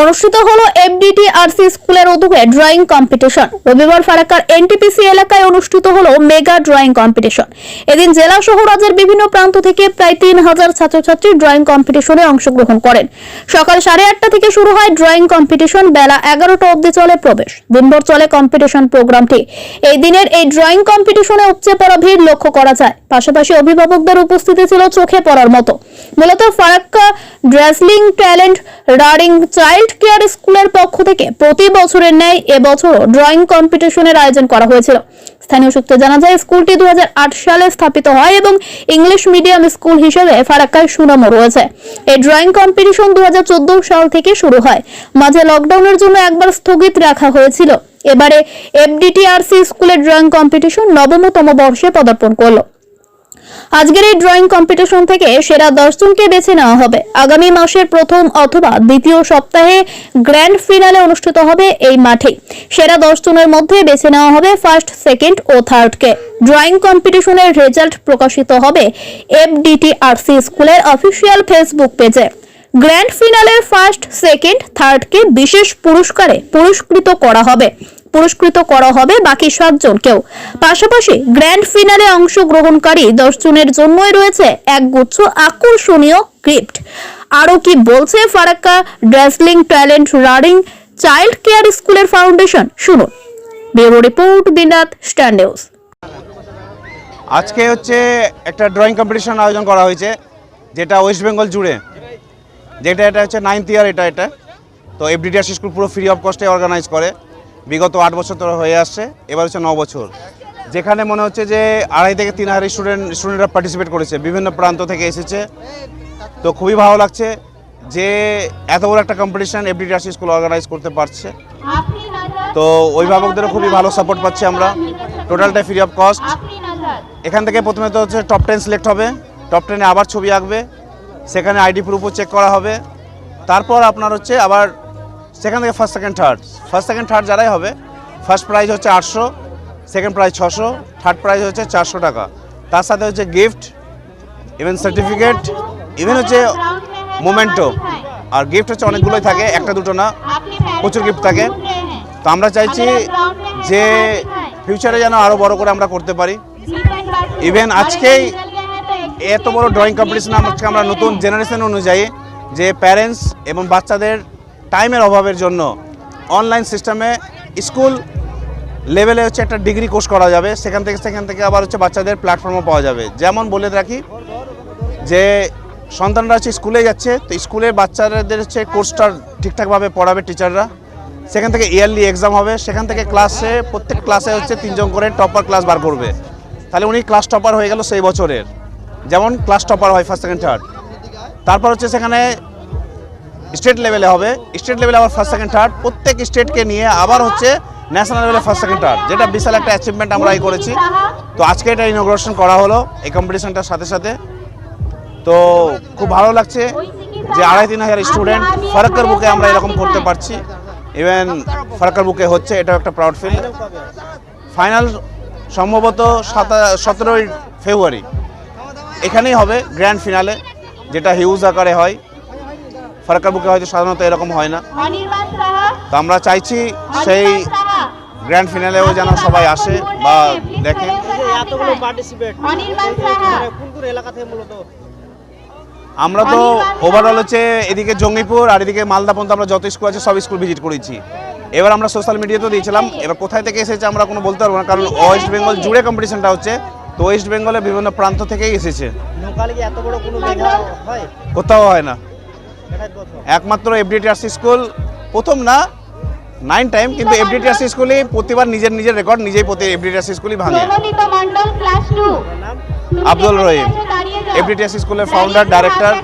অনুষ্ঠিত হলো এফডিটিআরসি স্কুলের উদ্যোগে ড্রয়িং কম্পিটিশন রবিবার ফারাক্কার এনটিপিসি এলাকায় অনুষ্ঠিত হলো মেগা ড্রয়িং কম্পিটিশন এদিন জেলা সহ রাজ্যের বিভিন্ন প্রান্ত থেকে প্রায় তিন হাজার ছাত্রছাত্রী ড্রয়িং কম্পিটিশনে অংশগ্রহণ করেন। সকাল সাড়ে আটটা থেকে শুরু হয় ড্রয়িং কম্পিটিশন বেলা এগারোটা অবধি চলে প্রবেশ। দিনভর চলে কম্পিটিশন প্রোগ্রামটি। এই দিনের এই ড্রয়িং কম্পিটিশনে উপচে পড়া ভিড় লক্ষ্য করা যায়। পাশাপাশি অভিভাবকদের উপস্থিতি ছিল চোখে পড়ার মতো। মূলত ফারাক্কা ড্রেসলিং ট্যালেন্ট রাডিং চাইল্ড কেয়ার স্কুলের পক্ষ থেকে প্রতি বছরের ন্যায় এবছরও ড্রয়িং কম্পিটিশনের আয়োজন করা হয়েছিল। স্থানীয় সূত্রে জানা যায়, স্কুলটি দুই হাজার আট সালে স্থাপিত হয় এবং ইংলিশ মিডিয়াম স্কুল হিসেবে ফারাক্কায় সুনামও রয়েছে। এই ড্রয়িং কম্পিটিশন দু হাজার চোদ্দ সাল থেকে শুরু হয়। মাঝে লকডাউনের জন্য একবার স্থগিত রাখা হয়েছিল। এবারে এফডিটিআরসি স্কুলের ড্রয়িং কম্পিটিশন নবমতম বর্ষে পদার্পণ করল। আজকের এই ড্রয়িং কম্পিটিশন থেকে সেরা দশজনকে বেছে নেওয়া হবে। আগামী মাসের প্রথম অথবা দ্বিতীয় সপ্তাহে গ্র্যান্ড ফিনালে অনুষ্ঠিত হবে এই মাঠে সেরা দশজনের মধ্যে বেছে নেওয়া হবে ফার্স্ট সেকেন্ড ও থার্ডকে ড্রয়িং কম্পিটিশনের রেজাল্ট প্রকাশিত হবে এফডিটিআরসি স্কুলের অফিসিয়াল ফেসবুক পেজে গ্র্যান্ড ফিনালের ফার্স্ট সেকেন্ড থার্ডকে বিশেষ পুরস্কারে পুরস্কৃত করা হবে। পুরস্কৃত করা হবে বাকি সাতজনকেও। পাশাপাশি গ্র্যান্ড ফিনালে অংশগ্রহণকারী দশ জনের জন্যই রয়েছে একগুচ্ছ আকর্ষণীয় গিফট। আরও কি বলছে ফারাক্কা? ড্রেসলিং ট্যালেন্ট রানিং চাইল্ড কেয়ার স্কুলের ফাউন্ডেশন। শুনুন। ব্যুরো রিপোর্ট বিনাথ স্ট্যান্ড নিউজ। আজকে হচ্ছে একটা ড্রয়িং কম্পিটিশন আয়োজন করা হয়েছে, যেটা ওয়েস্ট বেঙ্গল জুড়ে। যেটা, এটা হচ্ছে নাইনথ ইয়ার, এটা এটা। তো এফডিডিআর স্কুল পুরো ফ্রি অফ কস্টে অর্গানাইজ করে। বিগত আট বছর ধরে হয়ে আসছে, এবার হচ্ছে ন বছর। যেখানে মনে হচ্ছে যে আড়াই থেকে তিন হাজার স্টুডেন্ট স্টুডেন্টরা পার্টিসিপেট করেছে, বিভিন্ন প্রান্ত থেকে এসেছে। তো খুবই ভালো লাগছে যে এত বড় একটা কম্পিটিশন এফডিডিআর স্কুল অর্গানাইজ করতে পারছে। তো অভিভাবকদেরও খুবই ভালো সাপোর্ট পাচ্ছি আমরা। টোটালটা ফ্রি অফ কস্ট এখান থেকে প্রথমে তো হচ্ছে টপ টেন সিলেক্ট হবে। টপ টেনে আবার ছবি আঁকবে। সেখানে আইডি প্রুফও চেক করা হবে। তারপর আপনার হচ্ছে আবার সেখান থেকে first second third first second third যারাই হবে ফার্স্ট প্রাইজ হচ্ছে আটশো সেকেন্ড প্রাইজ ছশো থার্ড প্রাইজ হচ্ছে চারশো টাকা। তার সাথে হচ্ছে গিফট ইভেন সার্টিফিকেট ইভেন হচ্ছে মোমেন্টো আর গিফট হচ্ছে অনেকগুলোই থাকে, একটা দুটো না, প্রচুর গিফট থাকে। তো আমরা চাইছি যে ফিউচারে যেন আরও বড় করে আমরা করতে পারি। ইভেন আজকেই এত বড় ড্রয়িং কম্পিটিশন আজকে আমরা নতুন জেনারেশন অনুযায়ী যে প্যারেন্টস এবং বাচ্চাদের টাইমের অভাবের জন্য অনলাইন সিস্টেমে স্কুল লেভেলে হচ্ছে একটা ডিগ্রি কোর্স করা যাবে। সেখান থেকে সেখান থেকে আবার হচ্ছে বাচ্চাদের প্ল্যাটফর্মও পাওয়া যাবে। যেমন বলে রাখি যে সন্তানরা হচ্ছে স্কুলে যাচ্ছে, তো স্কুলের বাচ্চাদের হচ্ছে কোর্সটা ঠিকঠাকভাবে পড়াবে টিচাররা সেখান থেকে ইয়ারলি এক্সাম হবে। সেখান থেকে ক্লাসে প্রত্যেক ক্লাসে হচ্ছে তিনজন করে টপার ক্লাস বার করবে। তাহলে উনি ক্লাস টপার হয়ে গেল সেই বছরের। যেমন ক্লাস টপার হয় ফার্স্ট সেকেন্ড থার্ড তারপর হচ্ছে সেখানে স্টেট লেভেলে হবে। স্টেট লেভেলে আবার ফার্স্ট সেকেন্ড থার্ড প্রত্যেক স্টেটকে নিয়ে আবার হচ্ছে ন্যাশনাল লেভেলে ফার্স্ট সেকেন্ড থার্ড যেটা বিশাল একটা অ্যাচিভমেন্ট আমরা এই করেছি। তো আজকে এটা ইনোগ্রেশন করা হলো এই কম্পিটিশনটার সাথে সাথে। তো খুব ভালো লাগছে যে আড়াই, তিন হাজার স্টুডেন্ট ফারাক্কার বুকে আমরা এরকম করতে পারছি। ইভেন ফারাক্কার বুকে হচ্ছে, এটাও একটা প্রাউড ফিল ফাইনাল সম্ভবত সাতা, সতেরোই ফেব্রুয়ারি এখানেই হবে গ্র্যান্ড ফিনালে যেটা হিউজ আকারে হয়। ফারাক্কার বুকে হয়তো সাধারণত এরকম হয় না। তো আমরা চাইছি সেই গ্র্যান্ড ফিনালেও যেন সবাই আসে বা দেখে। এই যে এতগুলো পার্টিসিপেট অনির্বাণ সাহা। কোন কোন এলাকা থেকে মূলত? আমরা তো ওভারঅল হচ্ছে এদিকে জঙ্গিপুর আর এদিকে মালদা পর্যন্ত আমরা যত স্কুল আছে সব স্কুল ভিজিট করেছি। এবার আমরা সোশ্যাল মিডিয়াতেও দিয়েছিলাম এবার কোথায় থেকে এসেছে আমরা কোনো বলতে পারব না কারণ ওয়েস্ট বেঙ্গল জুড়ে কম্পিটিশনটা হচ্ছে তো ওয়েস্ট বেঙ্গলের বিভিন্ন প্রান্ত থেকেই এসেছে। হয়? কোথাও হয় না। একমাত্র এফডিটিআরসি স্কুল প্রথম না নাইন টাইম কিন্তু এফডিটিআরসি স্কুলই প্রতিবার নিজের নিজের রেকর্ড নিজেই প্রতি এফডিটিআরসি স্কুলই ভাঙে। আব্দুল রহিম এফডিটিআরসি স্কুলের ফাউন্ডার ডাইরেক্টর